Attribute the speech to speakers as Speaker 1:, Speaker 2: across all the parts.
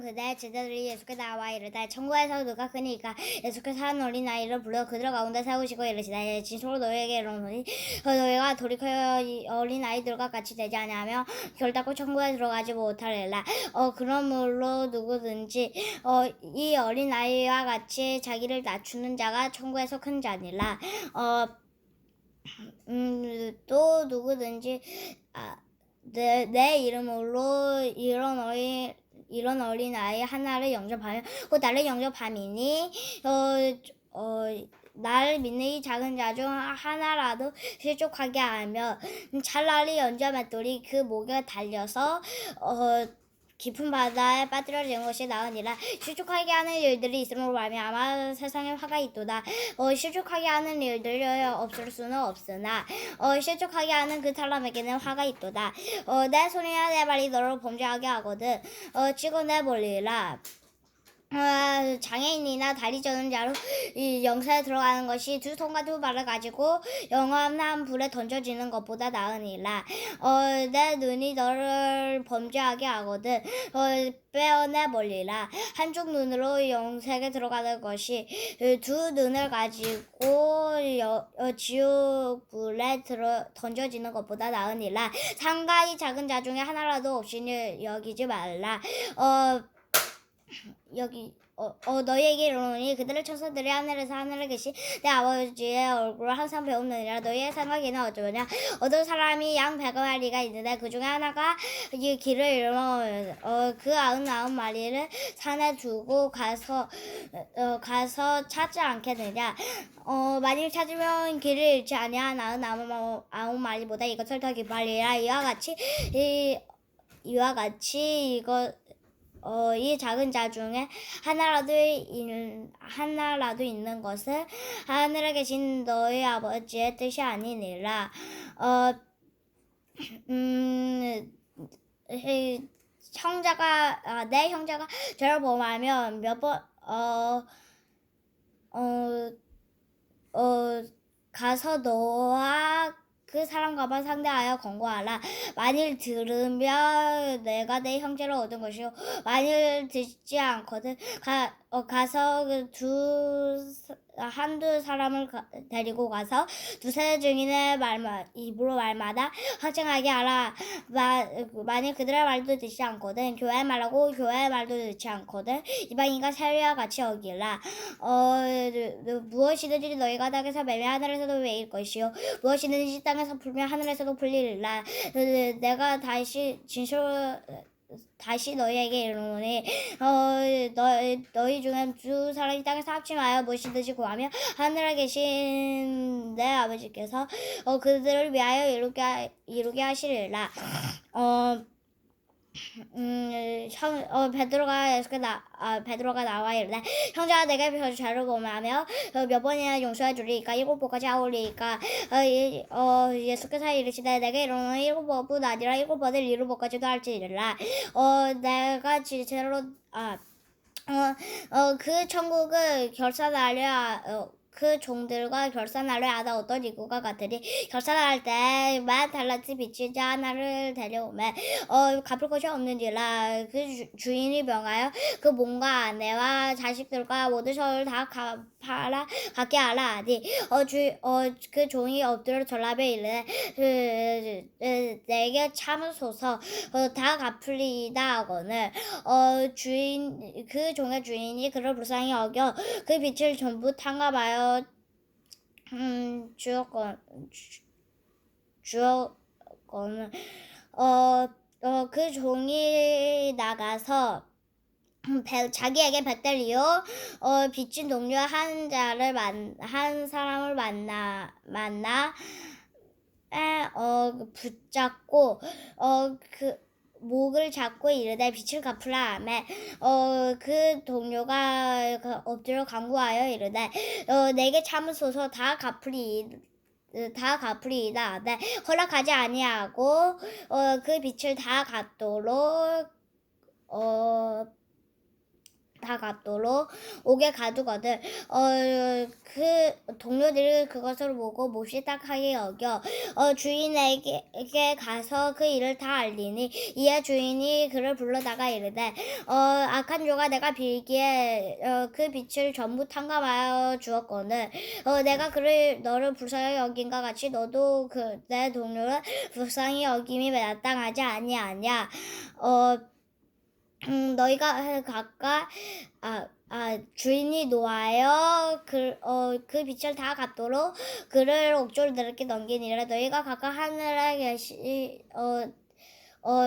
Speaker 1: 그대의 제자들이 예수께 나와 이르되 천국에서 누가 크니까 예수께 사는 어린아이를 불러 그들 가운데 세우시고 이르시되 진실로 너희에게 이르노니 어, 너희가 돌이켜 이 어린아이들과 같이 되지 아니하며 결단코 천국에 들어가지 못하리라. 어 그러므로 누구든지 어 이 어린아이와 같이 자기를 낮추는 자가 천국에서 큰 자니라. 어 음, 또 누구든지 아, 내, 내 이름으로 이런 어린 이런 어린 아이 하나를 영접하면 곧 나를 영접함이니 어, 어, 나를 믿는 이 작은 자 중 하나라도 실족하게 하며 차라리 연자 맷돌이 그 목에 달려서 어, 깊은 바다에 빠뜨려지는 것이 나으니라. 실족하게 하는 일들이 있음으로 말미암아 세상에 화가 있도다. 어, 실족하게 하는 일들이 없을 수는 없으나 어, 실족하게 하는 그 사람에게는 화가 있도다. 어, 내 손이나 내 발이 너를 범죄하게 하거든. 어, 버리라. 아, 장애인이나 다리 저는 자로 이 영사에 들어가는 것이 두 손과 두 발을 가지고 영원한 불에 던져지는 것보다 나으니라. 어, 내 눈이 너를 범죄하게 하거든. 어, 빼어내 버리라. 한쪽 눈으로 영색에 들어가는 것이 어, 두 눈을 가지고 여, 어, 지옥 불에 들어 던져지는 것보다 나으니라. 상가이 작은 자 중에 하나라도 없이 여기지 말라. 어, 여기 어, 어 너희에게 이르노니 그들의 천사들이 하늘에서 하늘에 계신 내 아버지의 얼굴을 항상 배우느니라. 너희의 생각에는 어쩌냐? 어떤 사람이 양 백여 마리가 있는데 그 중에 하나가 이 길을 잃으면 어, 그 아흔 아홉 마리를 산에 두고 가서 어, 가서 찾지 않겠느냐? 어 만일 찾으면 길을 잃지 아니한 아흔 아홉 아홉 마리보다 이것을 더 기뻐하리라. 이와 같이 이 이와 같이 이것 어, 이 작은 자 중에 하나라도 있는, 하나라도 있는 것은 하늘에 계신 너희 아버지의 뜻이 아니니라. 어, 음, 이 형제가, 아, 내 형제가 저를 범하면 몇 번, 어, 어, 어, 가서 너와 그 사람과만 상대하여 권고하라. 만일 들으면 내가 내 형제를 얻은 것이요. 만일 듣지 않거든 가, 어, 가서 그두 한두 사람을 가, 데리고 가서 두세 증인의 말마 입으로 말마다 확증하게 하라. 마, 만일 그들의 말도 듣지 않거든 교회의 말하고 교회의 말도 듣지 않거든 이방인과 세리와 같이 여기라. 어, 무엇이든지 너희가 땅에서 매매 하늘에서도 매일 것이요 무엇이든지 땅에서 풀면 하늘에서도 풀리리라. 내가 다시 진실로 다시 너희에게 이르노니 어, 너, 너희 중에 두 사람이 땅에서 합심하여 무엇이든지 구하며 하늘에 계신 내 아버지께서 어, 그들을 위하여 이루게, 이루게 하시리라. 어, 음, 형, 어, 베드로가 예수께 나, 아, 베드로가 나와 이르되 형제가 내게 저를 보면하며 어, 몇 번이나 용서해 주리까? 일곱 번까지 하오리까? 어, 이, 어, 예수께서 이르시되 내게 이르노니 일곱 번뿐 아니라 일곱 번을 일곱 번까지도 할지니라. 어, 내가 진짜로 아 어, 어, 그 천국을 결산하려, 어, 그 종들과 결산하려 하다 어떤 이구가 같으니 결산할 때만 달란트 비친 자 하나를 데려오면 어 갚을 것이 없는지라 그 주, 인이 명하여 그 몸과 아내와 자식들과 모든 것을 다 갚아라 갖게 하라 하니 어주어그 종이 엎드려 전랍에 이르되 그, 그, 내게 참으소서 어, 다 갚으리이다 하거늘 어 주인 그 종의 주인이 그를 불쌍히 여겨 그 빛을 전부 탕감하여 음, 주었건, 주었건은, 어, 어, 그 종이 나가서, 자기에게 뱃달리요. 어, 빚진 동료 한 자를 만, 한 사람을 만나, 만나, 에, 어, 붙잡고, 어, 그, 목을 잡고 이르되 빛을 갚으라 하매 어 그 동료가 그 엎드려 간구하여 이르되 어 내게 참으소서 다 갚으리 다 갚으리이다. 네, 허락하지 아니하고 어, 그 빛을 다 갖도록 어, 다다 갚도록 옥에 가두거든. 어, 그 동료들이 그것을 보고 몹시 딱하게 여겨 어, 주인에게 가서 그 일을 다 알리니 이에 주인이 그를 불러다가 이르되 어, 악한 조가 내가 빌기에 어, 그 빛을 전부 탕감하여 주었거늘 어, 내가 그를 너를 불쌍히 여긴과 같이 너도 그 내 동료를 불쌍히 여김이 마땅하지 아니하냐 어 음, 너희가 각각 아, 아, 주인이 노하여 그, 어, 그 빛을 다 갖도록 그를 옥졸들에게 넘기니라. 너희가 각각 하늘에 계시 어, 어,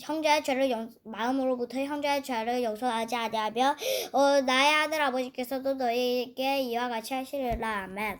Speaker 1: 형제의 죄를 영, 마음으로부터 형제의 죄를 용서하지 아니하며 어, 나의 하늘 아버지께서도 너희에게 이와 같이 하시리라. 아멘.